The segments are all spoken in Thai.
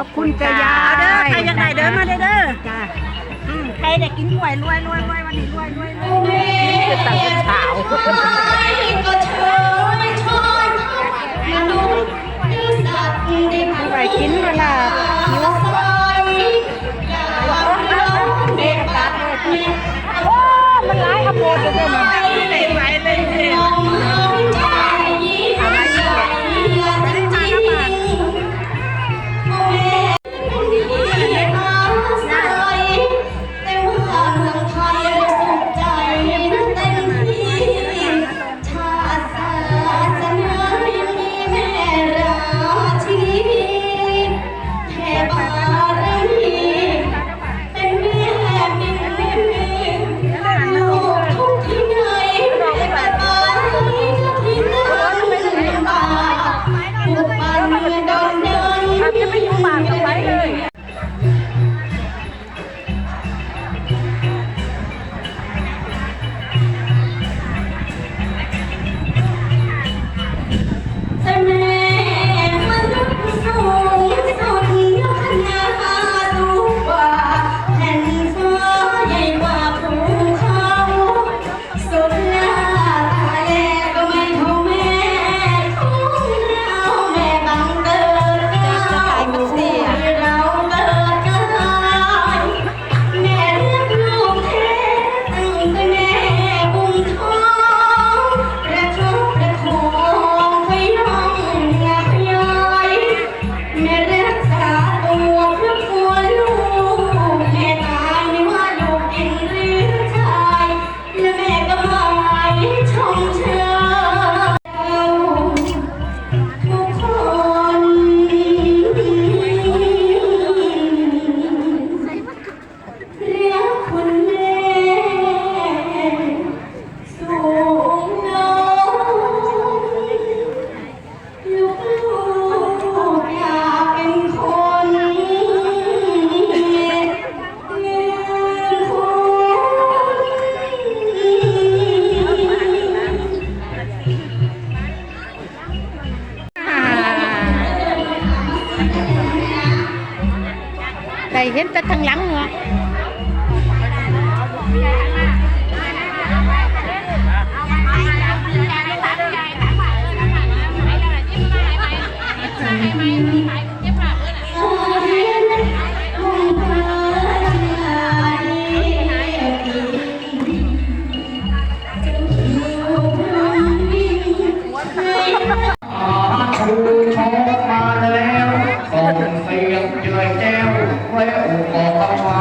อบคุณจ้ายอาเด้อใครอยากได้เด้อมาเด้อเด้อจ้าใครอยากกินหวยรวยรวยรวยวันนี้รวยรวยรวยนี่คือตังค์สาวไปกินเวลาหิวโอ้มันร้ายขโมยเลยมั้ย ห็นแต่ทางหลังเนาะอเสียงเจยแจ้ ও অকামা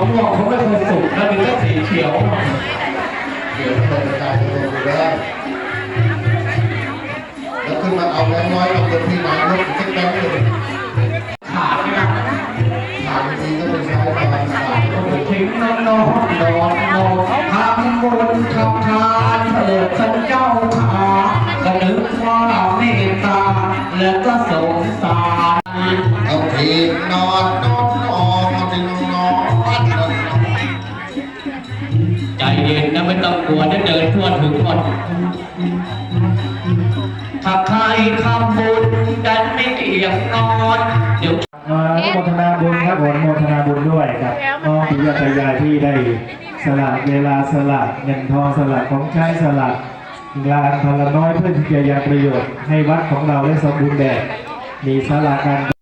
ที่นี่มะม่วงเขาไม่เคยสุกนะมีแต่สีเขียวเดี๋ยวมันจะกลายเป็นตัวกูได้แล้วขึ้นมาเอาแบงค์น้อยเอาเงินที่นายกสักแบงค์หนึ่งขาดไม่ได้ถามจริงก็เป็นใช้ประมาณสามโอ้โหทิ้งน้องนอนนอนนอนทำบุญทำทานเถิดท่านเจ้าขาก็นึกว่าเมตตาแล้วก็ ต้องกลัวได้เดินทั่วถึงหมดถ้าใครทำบุญดันไม่เกี่ยงนอนเดี๋ยวอนุโมทนาบุญครับผมอนุโมทนาบุญด้วยครับน้องปิยะตายายที่ได้สละเวลาสละเงินทองสละของใช้สละงานพลน้อยเพื่อที่จะยังประโยชน์ให้วัดของเราได้สมบูรณ์แบบมีสละการ